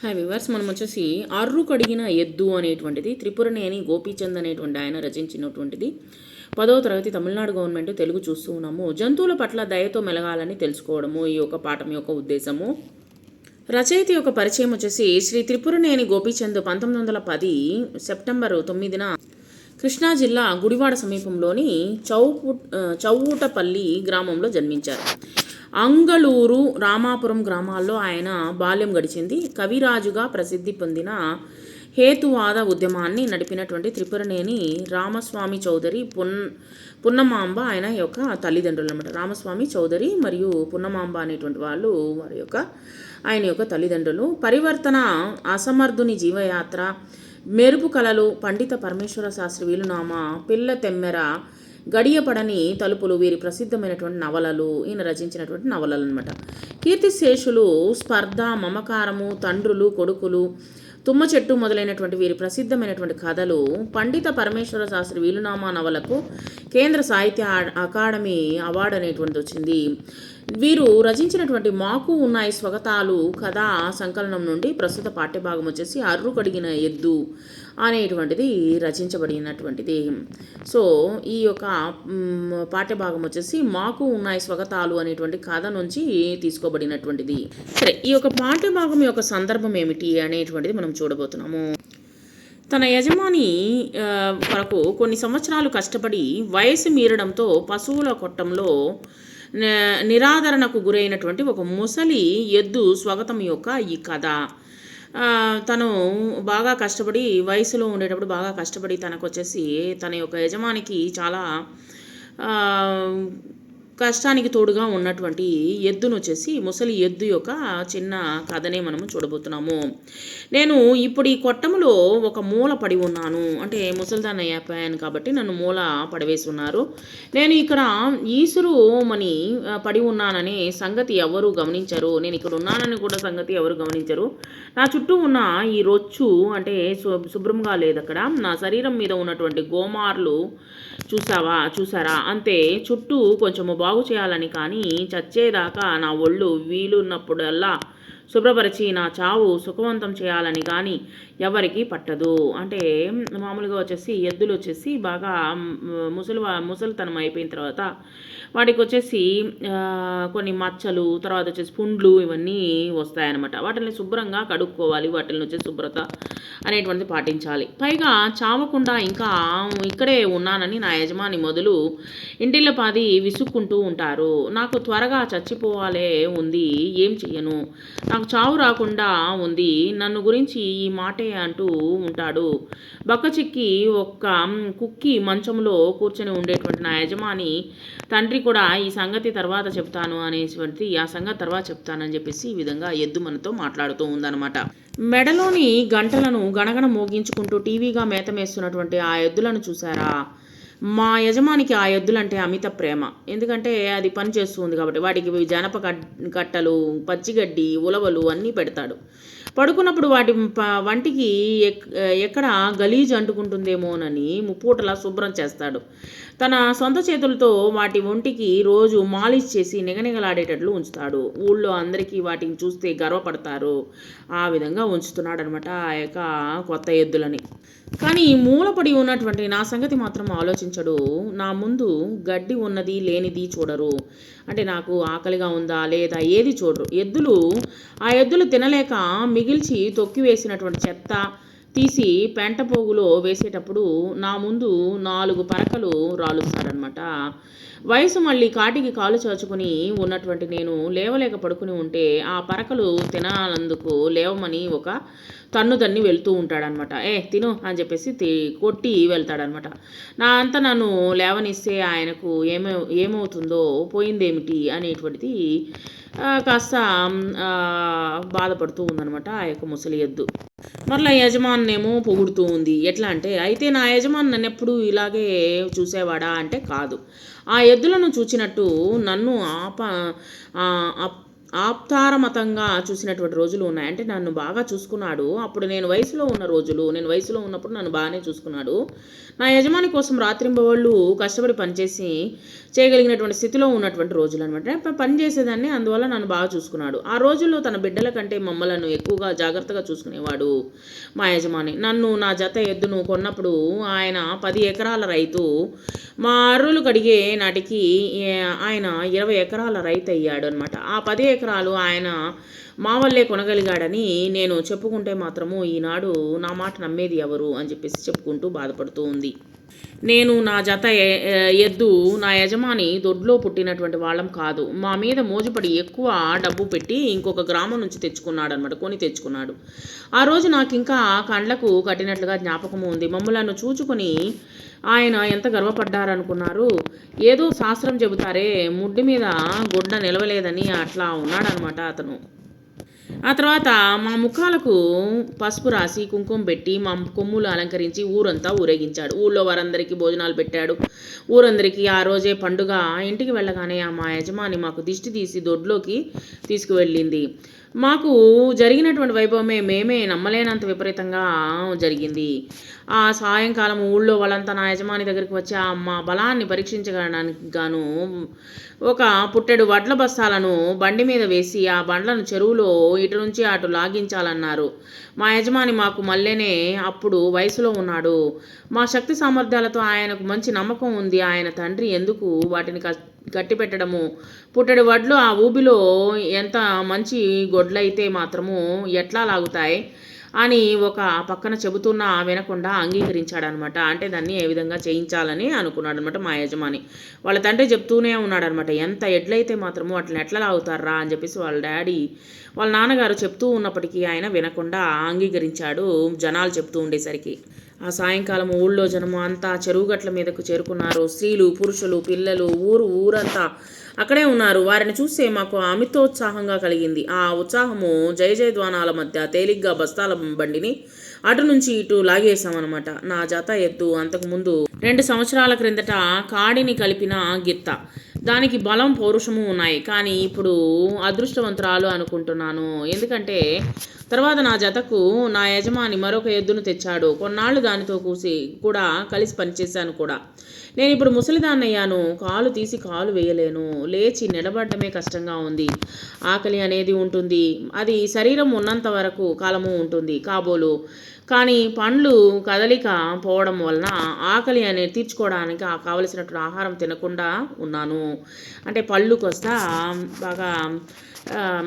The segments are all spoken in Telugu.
హాయ్ వివర్స్ మనం వచ్చేసి అర్రు కడిగిన ఎద్దు అనేటువంటిది త్రిపురనేని గోపీచంద్ అనేటువంటి ఆయన రచించినటువంటిది. పదవ తరగతి తమిళనాడు గవర్నమెంట్ తెలుగు చూస్తూ ఉన్నాము. జంతువుల పట్ల దయతో మెలగాలని తెలుసుకోవడము ఈ యొక్క పాఠం యొక్క ఉద్దేశము. రచయిత యొక్క పరిచయం వచ్చేసి శ్రీ త్రిపురనేని గోపీచంద్ పంతొమ్మిది వందల పది సెప్టెంబర్ తొమ్మిదిన కృష్ణా జిల్లా గుడివాడ సమీపంలోని చౌపు చౌవుటపల్లి గ్రామంలో జన్మించారు. అంగళూరు రామాపురం గ్రామాల్లో ఆయన బాల్యం గడిచింది. కవిరాజుగా ప్రసిద్ధి పొందిన హేతువాద ఉద్యమాన్ని నడిపినటువంటి త్రిపురనేని రామస్వామి చౌదరి పున్ పున్నమాంబ ఆయన యొక్క తల్లిదండ్రులు అనమాట రామస్వామి చౌదరి మరియు పున్నమాంబ అనేటువంటి వాళ్ళు వారి యొక్క ఆయన యొక్క తల్లిదండ్రులు. పరివర్తన అసమర్థుని జీవయాత్ర మెరుపు కళలు పండిత పరమేశ్వర శాస్త్రి వీలునామా పిల్ల తెమ్మెర గడియపడని తలుపులు వీరి ప్రసిద్ధమైనటువంటి నవలలు ఈయన రచించినటువంటి నవలలు అనమాట కీర్తిశేషులు స్పర్ధ మమకారము తండ్రులు కొడుకులు తుమ్మ చెట్టు మొదలైనటువంటి వీరి ప్రసిద్ధమైనటువంటి కథలు పండిత పరమేశ్వర శాస్త్రి వీలునామా నవలకు కేంద్ర సాహిత్య అకాడమీ అవార్డు అనేటువంటిది వచ్చింది. వీరు రచించినటువంటి మాకు ఉన్నాయి స్వగతాలు కథా సంకలనం నుండి ప్రస్తుత పాఠ్యభాగం వచ్చేసి అర్రు కడిగిన ఎద్దు అనేటువంటిది రచించబడినటువంటిది. సో ఈ యొక్క పాఠ్యభాగం వచ్చేసి మాకు ఉన్నాయి స్వగతాలు అనేటువంటి కథ నుంచి తీసుకోబడినటువంటిది. సరే ఈ యొక్క పాఠ్యభాగం యొక్క సందర్భం ఏమిటి అనేటువంటిది మనం చూడబోతున్నాము. తన యజమాని వరకు కొన్ని సంవత్సరాలు కష్టపడి వయసు మీరడంతో పశువుల కొట్టంలో నిరాదరణకు గురైనటువంటి ఒక ముసలి ఎద్దు స్వాగతం యొక్క ఈ కథ. తను బాగా కష్టపడి వయసులో ఉండేటప్పుడు బాగా కష్టపడి తనకు వచ్చేసి తన యొక్క యజమానికి చాలా కష్టానికి తోడుగా ఉన్నటువంటి ఎద్దును వచ్చేసి ముసలి ఎద్దు యొక్క చిన్న కథనే మనము చూడబోతున్నాము. నేను ఇప్పుడు ఈ కొట్టములో ఒక మూల పడి ఉన్నాను. అంటే ముసలిదాన్ని అయిపోయాను కాబట్టి నన్ను మూల పడవేసి ఉన్నారు. నేను ఇక్కడ ఈసురు మని పడి ఉన్నానని సంగతి ఎవరు గమనించరు. నేను ఇక్కడ ఉన్నానని కూడా సంగతి ఎవరు గమనించరు. నా చుట్టూ ఉన్న ఈ రొచ్చు అంటే శుభ్రంగా లేదు అక్కడ. నా శరీరం మీద ఉన్నటువంటి గోమార్లు చూసావా? చూసారా? అంతే చుట్టూ కొంచెము బాగు చేయాలని కానీ చచ్చేదాకా నా ఒళ్ళు వీలున్నప్పుడల్లా శుభ్రపరిచి నా చావు సుఖవంతం చేయాలని కానీ ఎవరికి పట్టదు. అంటే మామూలుగా వచ్చేసి ఎద్దులు వచ్చేసి బాగా ముసలి ముసలితనం అయిపోయిన తర్వాత వాటికి వచ్చేసి కొన్ని మచ్చలు తర్వాత వచ్చేసి పుండ్లు ఇవన్నీ వస్తాయన్నమాట. వాటిని శుభ్రంగా కడుక్కోవాలి వాటిని వచ్చేసి శుభ్రత అనేటువంటిది పాటించాలి. పైగా చావకుండా ఇంకా ఇక్కడే ఉన్నానని నా యజమాని మొదలు ఇంటిలో పాది విసుక్కుంటూ ఉంటారు. నాకు త్వరగా చచ్చిపోవాలే ఉంది ఏం చెయ్యను? నాకు చావు రాకుండా ఉంది నన్ను గురించి ఈ మాటే అంటూ ఉంటాడు. బక్కచిక్కి ఒక్క కుక్కి మంచంలో కూర్చొని ఉండేటువంటి నా యజమాని తండ్రి కూడా ఈ సంగతి తర్వాత చెప్తాను అనేటువంటి ఆ సంగతి తర్వాత చెప్తానని చెప్పేసి ఈ విధంగా ఎద్దు మనతో మాట్లాడుతూ ఉందన్నమాట. మెడలోని గంటలను గణగణ మోగించుకుంటూ టీవీగా మేతమేస్తున్నటువంటి ఆ ఎద్దులను చూసారా మా యజమానికి ఆ ఎద్దులంటే అమిత ప్రేమ. ఎందుకంటే అది పని చేస్తుంది కాబట్టి వాటికి జనప కట్టలు పచ్చిగడ్డి ఉలవలు అన్నీ పెడతాడు. పడుకున్నప్పుడు వాటి వంటికి ఎక్కడ గలీజ్ అంటుకుంటుందేమోనని ముప్పూటలా శుభ్రం చేస్తాడు. తన సొంత చేతులతో వాటి ఒంటికి రోజు మాలిష్ చేసి నిగనిగలాడేటట్లు ఉంచుతాడు. ఊళ్ళో అందరికీ వాటిని చూస్తే గర్వపడతారు. ఆ విధంగా ఉంచుతున్నాడు అనమాట ఆ యొక్క కొత్త ఎద్దులని. కానీ మూలపడి ఉన్నటువంటి నా సంగతి మాత్రం ఆలోచించడు. నా ముందు గడ్డి ఉన్నది లేనిది చూడరు. అంటే నాకు ఆకలిగా ఉందా లేదా ఏది చూడరు. ఎద్దులు ఆ ఎద్దులు తినలేక మిగిల్చి తొక్కివేసినటువంటి చెత్త తీసి పెంట పోగులో వేసేటప్పుడు నా ముందు నాలుగు పరకలు రాలుస్తాడనమాట వయసు మళ్ళీ కాటికి కాలు చాచుకుని ఉన్నటువంటి నేను లేవలేక పడుకుని ఉంటే ఆ పరకలు తినాలందుకు లేవమని ఒక తన్ను తన్ని వెళ్తూ ఉంటాడనమాట ఏ తిను అని చెప్పేసి కొట్టి వెళ్తాడనమాట నా అంతా నన్ను లేవనిస్తే ఆయనకు ఏమో ఏమవుతుందో పోయిందేమిటి? అనేటువంటిది కాస్త బాధపడుతూ ఉందనమాట ఆ యొక్క ముసలి ఎద్దు. మరలా యజమానేమో పొగుడుతూ ఉంది. ఎట్లా అంటే అయితే నా యజమాని నన్ను ఎప్పుడు ఇలాగే చూసేవాడా? అంటే కాదు. ఆ ఎద్దులను చూచినట్టు నన్ను ఆప ఆప్తారమతంగా చూసినటువంటి రోజులు ఉన్నాయి. అంటే నన్ను బాగా చూసుకున్నాడు. అప్పుడు నేను వయసులో ఉన్న రోజులు నేను వయసులో ఉన్నప్పుడు నన్ను బాగానే చూసుకున్నాడు. నా యజమాని కోసం రాత్రింబవాళ్ళు కష్టపడి పనిచేసి చేయగలిగినటువంటి స్థితిలో ఉన్నటువంటి రోజులు అనమాట పని చేసేదాన్ని అందువల్ల నన్ను బాగా చూసుకున్నాడు. ఆ రోజుల్లో తన బిడ్డల కంటే మమ్మలను ఎక్కువగా జాగ్రత్తగా చూసుకునేవాడు మా యజమాని. నన్ను నా జత ఎద్దును కొన్నప్పుడు ఆయన పది ఎకరాల రైతు మా అర్రులు కడిగే నాటికి ఆయన ఇరవై ఎకరాల రైతు అయ్యాడు అనమాట ఆ పది ఎకరాలు ఆయన మా వల్లే కొనగలిగాడని నేను చెప్పుకుంటే మాత్రము ఈనాడు నా మాట నమ్మేది ఎవరు అని చెప్పేసి చెప్పుకుంటూ బాధపడుతూ ఉంది. నేను నా జత ఎద్దు నా యజమాని దొడ్లో పుట్టినటువంటి వాళ్ళం కాదు. మా మీద మోజుపడి ఎక్కువ డబ్బు పెట్టి ఇంకొక గ్రామం నుంచి తెచ్చుకున్నాడు అనమాట కొని తెచ్చుకున్నాడు. ఆ రోజు నాకు ఇంకా కండ్లకు కట్టినట్లుగా జ్ఞాపకము ఉంది. మమ్మలను చూచుకొని ఆయన ఎంత గర్వపడ్డారనుకున్నారు. ఏదో శాస్త్రం చెబుతారే ముడ్డి మీద గుడ్డ నిలవలేదని అట్లా ఉన్నాడనమాట అతను. ఆ తర్వాత మా ముఖాలకు పసుపు రాసి కుంకుమ పెట్టి మా కొమ్ములు అలంకరించి ఊరంతా ఊరేగించాడు. ఊళ్ళో వారందరికీ భోజనాలు పెట్టాడు. ఊరందరికీ ఆ రోజే పండుగ. ఇంటికి వెళ్ళగానే ఆ మా యజమాని మాకు దిష్టి తీసి దొడ్లోకి తీసుకువెళ్ళింది. మాకు జరిగినటువంటి వైభవమే మేమే నమ్మలేనంత విపరీతంగా జరిగింది. ఆ సాయంకాలం ఊళ్ళో వాళ్ళంతా నా యజమాని దగ్గరికి వచ్చి ఆ మా బలాన్ని పరీక్షించడానికి గాను ఒక పుట్టెడు వడ్ల బస్తాలను బండి మీద వేసి ఆ బండ్లను చెరువులో ఇటు నుంచి అటు లాగించాలన్నారు. మా యజమాని మాకు మళ్ళీనే అప్పుడు వయసులో ఉన్నాడు. మా శక్తి సామర్థ్యాలతో ఆయనకు మంచి నమ్మకం ఉంది. ఆయన తండ్రి ఎందుకు వాటిని గట్టి పెట్టడము పుట్టడి వడ్లు ఆ ఊబిలో ఎంత మంచి గొడ్లైతే మాత్రము ఎట్లా లాగుతాయి? అని ఒక పక్కన చెబుతున్న వినకుండా అంగీకరించాడనమాట. అంటే దాన్ని ఏ విధంగా చేయించాలని అనుకున్నాడు అనమాట మా యజమాని. వాళ్ళ తండ్రి చెప్తూనే ఉన్నాడనమాట ఎంత ఎడ్లయితే మాత్రము అట్లా ఎట్లా లాగుతారా అని చెప్పేసి వాళ్ళ డాడీ వాళ్ళ నాన్నగారు చెప్తూ ఉన్నప్పటికీ ఆయన వినకుండా అంగీకరించాడు జనాలు చెప్తూ ఉండేసరికి. ఆ సాయంకాలం ఊళ్ళో జనము అంతా చెరువు గట్ల మీదకు చేరుకున్నారు. స్త్రీలు పురుషులు పిల్లలు ఊరు ఊరంతా అక్కడే ఉన్నారు. వారిని చూస్తే మాకు అమితోత్సాహంగా కలిగింది. ఆ ఉత్సాహము జయ జయధ్వానాల మధ్య తేలిగ్గా బస్తాల బండిని అటు నుంచి ఇటు లాగేశామన్నమాట. నా జత ఎద్దు అంతకుముందు రెండు సంవత్సరాల క్రిందట కాడిని కలిపిన గిత్త. దానికి బలం పౌరుషము ఉన్నాయి. కానీ ఇప్పుడు అదృష్టవంతురాలు అనుకుంటున్నాను. ఎందుకంటే తర్వాత నా జతకు నా యజమాని మరొక ఎద్దును తెచ్చాడు. కొన్నాళ్ళు దానితో కూసి కూడా కలిసి పనిచేశాను కూడా. నేను ఇప్పుడు ముసలిదాన్నయ్యాను. కాలు తీసి కాలు వేయలేను. లేచి నిలబడటమే కష్టంగా ఉంది. ఆకలి అనేది ఉంటుంది. అది శరీరం ఉన్నంత వరకు కాలము ఉంటుంది కాబోలు. కానీ పండ్లు కదలిక పోవడం వలన ఆకలి అనేది తీర్చుకోవడానికి ఆ కావలసినటువంటి ఆహారం తినకుండా ఉన్నాను. అంటే పళ్ళు కొస్తా బాగా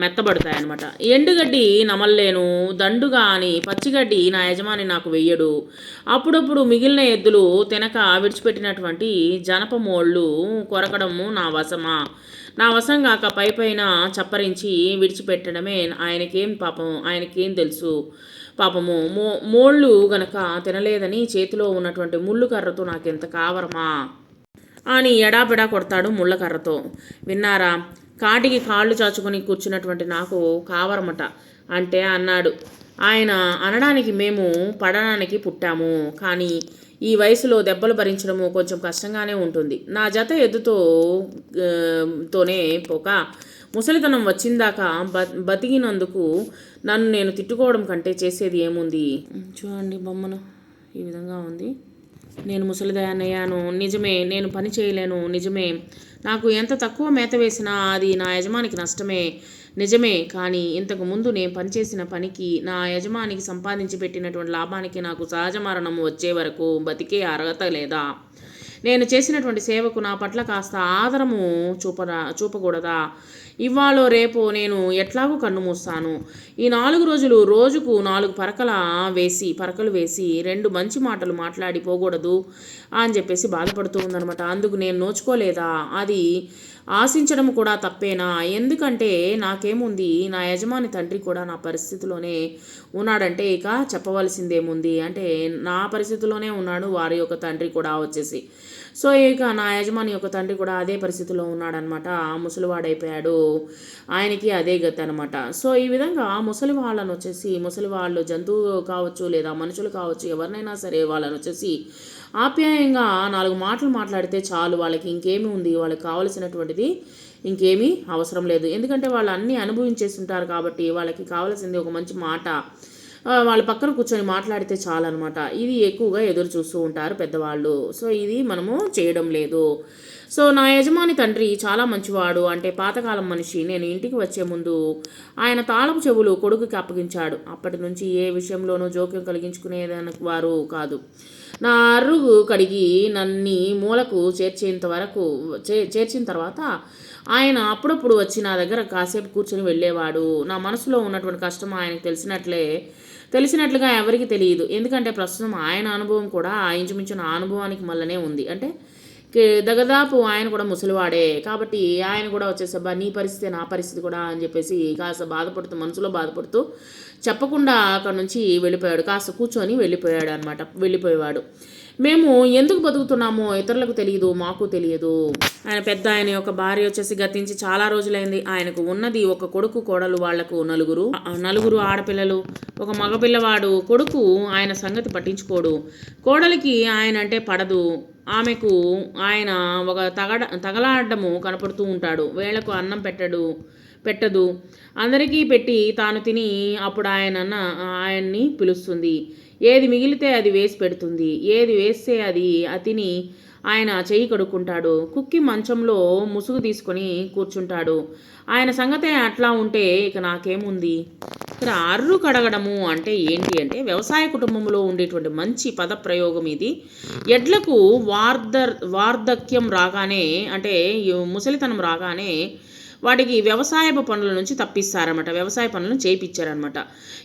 మెత్తబడతాయి అనమాట ఎండుగడ్డి నమల్లేను. దండుగా అని పచ్చిగడ్డి నా యజమాని నాకు వెయ్యడు. అప్పుడప్పుడు మిగిలిన ఎద్దులు తినక విడిచిపెట్టినటువంటి జనప జనపమోళ్ళు కొరకడము నా వశమా? నా వశం కాక పై పైన చప్పరించి విడిచిపెట్టడమే ఆయనకేం పాపం ఆయనకేం తెలుసు? పాపము మో మోళ్ళు గనక తినలేదని చేతిలో ఉన్నటువంటి ముళ్ళు కర్రతో నాకెంత కావరమా? అని ఎడాబెడా కొడతాడు ముళ్ళకర్రతో విన్నారా? కాటికి కాళ్ళు చాచుకొని కూర్చున్నటువంటి నాకు కావరమట అంటే అన్నాడు. ఆయన అనడానికి మేము పడడానికి పుట్టాము. కానీ ఈ వయసులో దెబ్బలు భరించడము కొంచెం కష్టంగానే ఉంటుంది. నా జత ఎద్దుతో తోనే పోక ముసలితనం వచ్చిందాక బ బతికినందుకు నన్ను నేను తిట్టుకోవడం కంటే చేసేది ఏముంది? చూడండి బొమ్మను ఈ విధంగా ఉంది. నేను ముసలిదయ్యాను నిజమే నేను పని చేయలేను. నిజమే. నాకు ఎంత తక్కువ మేత వేసినా అది నా యజమానికి నష్టమే. నిజమే కానీ ఇంతకు ముందు నేను పనిచేసిన పనికి నా యజమానికి సంపాదించి పెట్టినటువంటి లాభానికి నాకు సహజ మరణం వచ్చే వరకు బతికే అర్హత లేదా? నేను చేసినటువంటి సేవకు నా పట్ల కాస్త ఆదరము చూపరా చూపకూడదా? ఇవాళో రేపో నేను ఎట్లాగూ కన్ను మూస్తాను. ఈ నాలుగు రోజులు రోజుకు నాలుగు పరకల వేసి పరకలు వేసి రెండు మంచి మాటలు మాట్లాడి పోకూడదు అని చెప్పేసి బాధపడుతూ ఉందనమాట అందుకు నేను నోచుకోలేదా? అది ఆశించడం కూడా తప్పేనా? ఎందుకంటే నాకేముంది? నా యజమాని తండ్రి కూడా నా పరిస్థితిలోనే ఉన్నాడంటే ఇక చెప్పవలసిందేముంది? అంటే నా పరిస్థితిలోనే ఉన్నాడు వారి యొక్క తండ్రి కూడా వచ్చేసి. సో ఇక నా యజమాని యొక్క తండ్రి కూడా అదే పరిస్థితిలో ఉన్నాడనమాట. ముసలివాడైపోయాడు. ఆయనకి అదే గతి అనమాట సో ఈ విధంగా ముసలి వాళ్ళను వచ్చేసి ముసలి వాళ్ళు జంతువు కావచ్చు లేదా మనుషులు కావచ్చు ఎవరినైనా సరే వాళ్ళని వచ్చేసి ఆప్యాయంగా నాలుగు మాటలు మాట్లాడితే చాలు వాళ్ళకి ఇంకేమి ఉంది వాళ్ళకి కావలసినటువంటిది ఇంకేమీ అవసరం లేదు. ఎందుకంటే వాళ్ళు అన్నీ అనుభవించేసి ఉంటారు కాబట్టి వాళ్ళకి కావాల్సింది ఒక మంచి మాట. వాళ్ళ పక్కన కూర్చొని మాట్లాడితే చాలన్నమాట. ఇది ఎక్కువగా ఎదురు చూస్తూ ఉంటారు పెద్దవాళ్ళు. సో ఇది మనము చేయడం లేదు. సో నా యజమాని తండ్రి చాలా మంచివాడు. అంటే పాతకాలం మనిషి. నేను ఇంటికి వచ్చే ముందు ఆయన తాళపు చెవులు కొడుకుకి అప్పగించాడు. అప్పటి నుంచి ఏ విషయంలోనూ జోక్యం కలిగించుకునేదని వారు కాదు. నా అరుగు కడిగి నన్ని మూలకు చేర్చేంత వరకు చే- చేర్చిన తర్వాత ఆయన అప్పుడప్పుడు వచ్చి నా దగ్గర కాసేపు కూర్చొని వెళ్ళేవాడు. నా మనసులో ఉన్నటువంటి కష్టం ఆయనకు తెలిసినట్లే తెలిసినట్లుగా ఎవరికి తెలియదు. ఎందుకంటే ప్రస్తుతం ఆయన అనుభవం కూడా ఇంచుమించు నా అనుభవానికి మళ్ళనే ఉంది. అంటే దగదాపు ఆయన కూడా ముసలివాడే. కాబట్టి ఆయన కూడా వచ్చేసబ్బా నీ పరిస్థితి నా పరిస్థితి కూడా అని చెప్పేసి కాస్త బాధపడుతూ మనసులో బాధపడుతూ చెప్పకుండా అక్కడ నుంచి వెళ్ళిపోయాడు. కాస్త కూర్చొని వెళ్ళిపోయాడు అనమాట వెళ్ళిపోయేవాడు. మేము ఎందుకు బతుకుతున్నామో ఇతరులకు తెలియదు మాకు తెలియదు ఆయన పెద్ద ఆయన యొక్క భార్య వచ్చేసి గతించి చాలా రోజులైంది. ఆయనకు ఉన్నది ఒక కొడుకు కోడలు వాళ్ళకు నలుగురు నలుగురు ఆడపిల్లలు. ఒక మగపిల్లవాడు కొడుకు ఆయన సంగతి పట్టించుకోడు. కోడలికి ఆయన అంటే పడదు. ఆమెకు ఆయన ఒక తగడ తగలాడము కనపడుతూ ఉంటాడు. వేళకు అన్నం పెట్టడు పెట్టదు. అందరికీ పెట్టి తాను తిని అప్పుడు ఆయన ఆయన్ని పిలుస్తుంది. ఏది మిగిలితే అది వేసి పెడుతుంది. ఏది వేస్తే అది అతిని ఆయన చేయి కడుక్కుంటాడు. కుక్కి మంచంలో ముసుగు తీసుకొని కూర్చుంటాడు. ఆయన సంగతే అట్లా ఉంటే ఇక నాకేముంది? ఇక్కడ అర్రు కడగడము అంటే ఏంటి అంటే వ్యవసాయ కుటుంబంలో ఉండేటువంటి మంచి పదప్రయోగం ఇది. ఎడ్లకు వార్ధర్ వార్ధక్యం రాగానే అంటే ముసలితనం రాగానే వాటికి వ్యవసాయ పనుల నుంచి తప్పిస్తారనమాట వ్యవసాయ పనులను చేయించారనమాట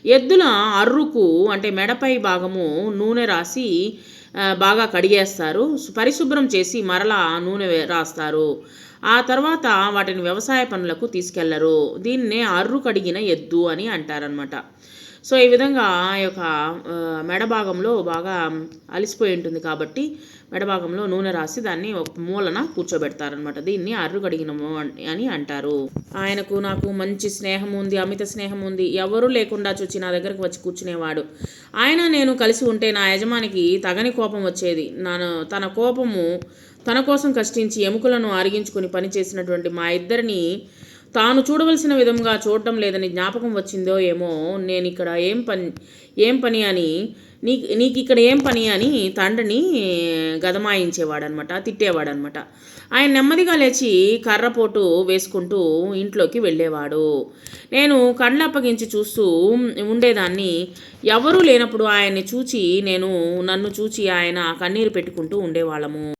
ఎద్దుల అర్రుకు అంటే మెడపై భాగము నూనె రాసి బాగా కడిగేస్తారు. పరిశుభ్రం చేసి మరలా నూనె రాస్తారు. ఆ తర్వాత వాటిని వ్యవసాయ పనులకు తీసుకెళ్ళరు. దీన్నే అర్రు కడిగిన ఎద్దు అని అంటారనమాట సో ఈ విధంగా ఆ యొక్క మెడ భాగంలో బాగా అలిసిపోయి ఉంటుంది కాబట్టి మెడ భాగంలో నూనె రాసి దాన్ని ఒక మూలన కూర్చోబెడతారనమాట దీన్ని అర్రు కడిగినము అని అంటారు. ఆయనకు నాకు మంచి స్నేహం ఉంది అమిత స్నేహం ఉంది ఎవరూ లేకుండా చూచి నా దగ్గరకు వచ్చి కూర్చునేవాడు. ఆయన నేను కలిసి ఉంటే నా యజమానికి తగని కోపం వచ్చేది. నాను తన కోపము తన కోసం కష్టించి ఎముకలను అరిగించుకొని పనిచేసినటువంటి మా ఇద్దరిని తాను చూడవలసిన విధంగా చూడటం లేదని జ్ఞాపకం వచ్చిందో ఏమో నేను ఇక్కడ ఏం పని ఏం పని అని నీకు నీకు ఇక్కడ ఏం పని అని తండ్రిని గదమాయించేవాడనమాట తిట్టేవాడనమాట. ఆయన నెమ్మదిగా లేచి కర్రపోటు వేసుకుంటూ ఇంట్లోకి వెళ్ళేవాడు. నేను కళ్ళు అప్పగించి చూస్తూ ఉండేదాన్ని. ఎవరూ లేనప్పుడు ఆయన్ని చూచి నేను నన్ను చూచి ఆయన కన్నీరు పెట్టుకుంటూ ఉండేవాళ్ళము.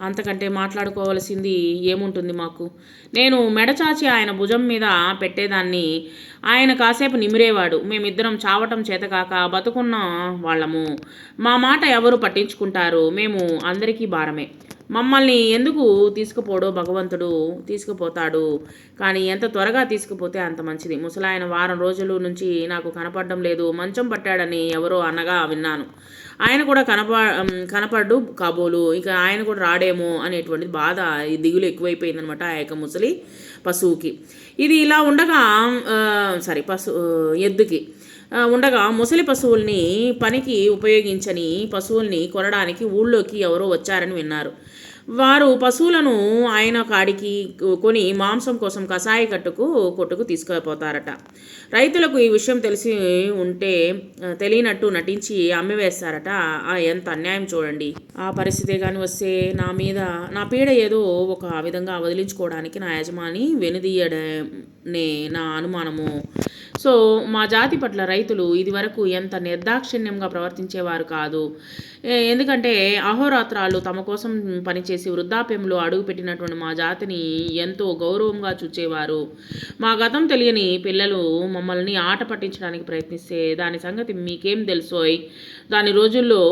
అంతకంటే మాట్లాడుకోవలసింది ఏముంటుంది మాకు? నేను మెడచాచి ఆయన భుజం మీద పెట్టేదాన్ని. ఆయన కాసేపు నిమిరేవాడు. మేమిద్దరం చావటం చేతకాక బతుకున్న వాళ్ళము. మా మాట ఎవరు పట్టించుకుంటారు? మేము అందరికీ భారమే. మమ్మల్ని ఎందుకు తీసుకుపోడో భగవంతుడు? తీసుకుపోతాడు. కానీ ఎంత త్వరగా తీసుకుపోతే అంత మంచిది. ముసలాయన వారం రోజుల నుంచి నాకు కనపడడం లేదు. మంచం పట్టాడని ఎవరో అనగా విన్నాను. ఆయన కూడా కనప కనపడ్డు కాబోలు. ఇక ఆయన కూడా రాడేమో అనేటువంటి బాధ దిగులు ఎక్కువైపోయిందనమాట ఆ యొక్క ముసలి పశువుకి. ఇది ఇలా ఉండగా సారీ పశు ఎద్దుకి. ఉండగా ముసలి పశువుల్ని పనికి ఉపయోగించని పశువుల్ని కొనడానికి ఊళ్ళోకి ఎవరో వచ్చారని విన్నారు. వారు పశువులను ఆయన కాడికి కొని మాంసం కోసం కషాయ కట్టుకు కొట్టుకు తీసుకుపోతారట. రైతులకు ఈ విషయం తెలిసి ఉంటే తెలియనట్టు నటించి అమ్మివేస్తారట ఆ ఎంత అన్యాయం చూడండి. ఆ పరిస్థితి కానీ వస్తే నా మీద నా పీడ ఏదో ఒక విధంగా వదిలించుకోవడానికి నా యజమాని వెనుదీయడనే నా అనుమానము. సో మా జాతి పట్ల రైతులు ఇదివరకు ఎంత నిర్దాక్షిణ్యంగా ప్రవర్తించేవారు కాదు. ఎందుకంటే అహోరాత్రాలు తమ కోసం పనిచేసి వృద్ధాప్యంలో అడుగుపెట్టినటువంటి మా జాతిని ఎంతో గౌరవంగా చూచేవారు. మా గతం తెలియని పిల్లలు మమ్మల్ని ఆట పట్టించడానికి ప్రయత్నిస్తే దాని సంగతి మీకేం తెలుసోయ్? దాని రోజుల్లో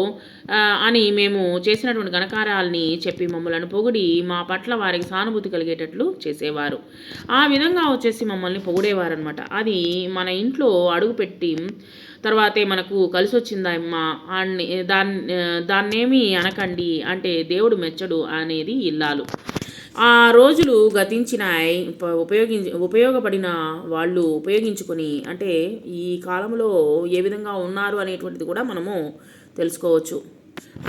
అని మేము చేసినటువంటి ఘనకార్యాలని చెప్పి మమ్మల్ని పొగిడి మా పట్ల వారికి సానుభూతి కలిగేటట్లు చేసేవారు. ఆ విధంగా వచ్చేసి మమ్మల్ని పొగిడేవారనమాట అది మన ఇంట్లో అడుగుపెట్టి తర్వాతే మనకు కలిసి వచ్చిందమ్మా అన్ని దాన్ని దాన్నేమి అనకండి అంటే దేవుడు మెచ్చడు అనేది ఇల్లాలు. ఆ రోజులు గతించినాయి ఉపయోగించి ఉపయోగపడిన వాళ్ళు ఉపయోగించుకొని అంటే ఈ కాలంలో ఏ విధంగా ఉన్నారు అనేటువంటిది కూడా మనము తెలుసుకోవచ్చు.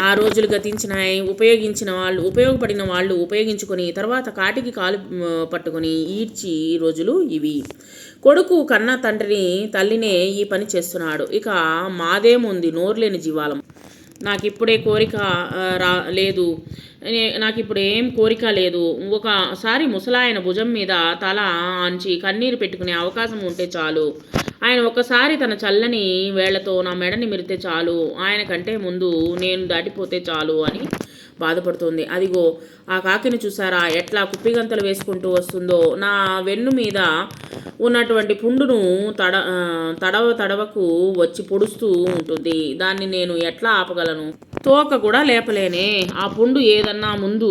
ఆ రోజులు గతించినాయి ఉపయోగించిన వాళ్ళు ఉపయోగపడిన వాళ్ళు ఉపయోగించుకొని తర్వాత కాటికి కాలు పట్టుకొని ఈడ్చి రోజులు ఇవి. కొడుకు కన్న తండ్రిని తల్లినే ఈ పని చేస్తున్నాడు. ఇక మాదేముంది? నోరులేని జీవాలం నాకు ఇప్పుడే కోరిక రా లేదు. నాకు ఇప్పుడు ఏం కోరిక లేదు. ఒకసారి ముసలాయన భుజం మీద తల ఆంచి కన్నీరు పెట్టుకునే అవకాశం ఉంటే చాలు. ఆయన ఒకసారి తన చల్లని వేళ్ళతో నా మెడని మిరితే చాలు. ఆయన కంటే ముందు నేను దాటిపోతే చాలు అని బాధపడుతుంది. అదిగో ఆ కాకిని చూసారా ఎట్లా కుప్పిగంతలు వేసుకుంటూ వస్తుందో. నా వెన్ను మీద ఉన్నటువంటి పుండును తడ తడవ తడవకు వచ్చి పొడుస్తూ ఉంటుంది. దాన్ని నేను ఎట్లా ఆపగలను? తోక కూడా లేపలేనే. ఆ పుండు ఏదన్నా ముందు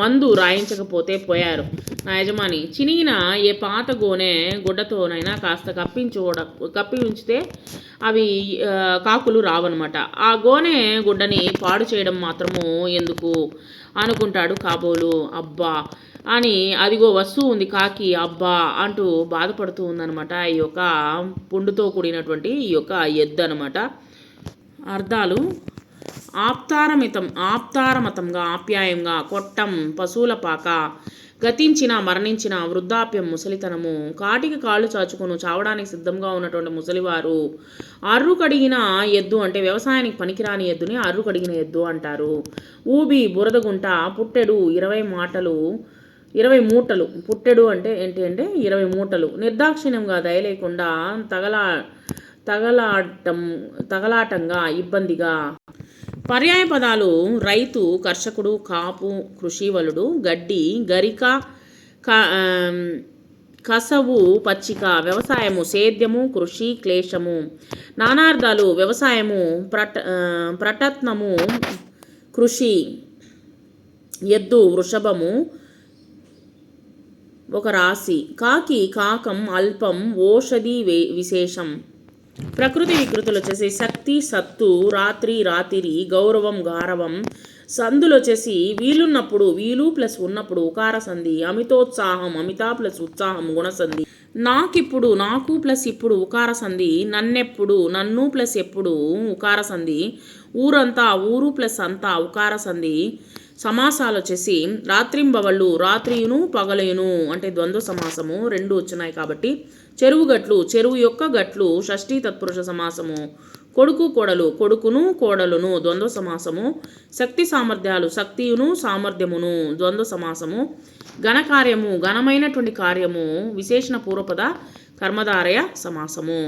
మందు రాయించకపోతే పోయారు. నా యజమాని చినిగిన ఏ పాత గోనె గుడ్డతోనైనా కాస్త కప్పించూడ కప్పి ఉంచితే అవి కాకులు రావన్నమాట. ఆ గోనె గుడ్డని పాడు చేయడం మాత్రము ఎందుకు? అనుకుంటాడు కాబోలు. అబ్బా! అని అదిగో వస్తువు ఉంది కాకి. అబ్బా! అంటూ బాధపడుతూ ఉందన్నమాట ఈ యొక్క పుండుతో కూడినటువంటి ఈ యొక్క ఎద్దు అనమాట అర్థాలు ఆప్తారమితం ఆప్తారమతంగా ఆప్యాయంగా కొట్టం పశువుల పాక గతించిన మరణించిన వృద్ధాప్యం ముసలితనము కాటికి కాళ్ళు చాచుకును చావడానికి సిద్ధంగా ఉన్నటువంటి ముసలివారు అర్రు కడిగిన ఎద్దు అంటే వ్యవసాయానికి పనికిరాని ఎద్దుని అర్రు కడిగిన ఎద్దు అంటారు. ఊబి బురదగుంట పుట్టెడు ఇరవై మాటలు ఇరవై మూటలు. పుట్టెడు అంటే ఏంటి అంటే ఇరవై మూటలు. నిర్దాక్షిణ్యంగా దయలేకుండా తగలా తగలాటం తగలాటంగా ఇబ్బందిగా. పర్యాయ పదాలు రైతు కర్షకుడు కాపు కృషివలుడు గడ్డి గరిక క- కసవు పచ్చిక వ్యవసాయము సేద్యము కృషి క్లేశము నానార్థాలు వ్యవసాయము ప్రట ప్రటత్నము కృషి ఎద్దు వృషభము ఒక రాశి. కాకి కాకం అల్పం ఓషధి వే- విశేషం. ప్రకృతి వికృతులు వచ్చేసి శక్తి సత్తు రాత్రి రాతిరి గౌరవం గారవం. సందులు వచ్చేసి వీలున్నప్పుడు వీలు ప్లస్ ఉన్నప్పుడు ఉకార సంధి అమితోత్సాహం అమిత ప్లస్ ఉత్సాహం గుణసంధి. నాకిప్పుడు నాకు ప్లస్ ఇప్పుడు ఉకార సంధి నన్నెప్పుడు నన్ను ప్లస్ ఎప్పుడు ఉకార సంధి ఊరంతా ఊరు ప్లస్ అంతా ఉకార సంధి. సమాసాలు వచ్చేసి రాత్రింబవళ్ళు రాత్రియును పగలయును అంటే ద్వంద్వ సమాసము రెండు వచ్చినాయి కాబట్టి చెరువు గట్లు చెరువు యొక్క గట్లు షష్ఠీ తత్పురుష సమాసము. కొడుకు కోడలు కొడుకును కోడలును ద్వంద్వ సమాసము శక్తి సామర్థ్యాలు శక్తియును సామర్థ్యమును ద్వంద్వ సమాసము ఘనకార్యము ఘనమైనటువంటి కార్యము విశేషణ పూర్వపద కర్మధారయ సమాసము.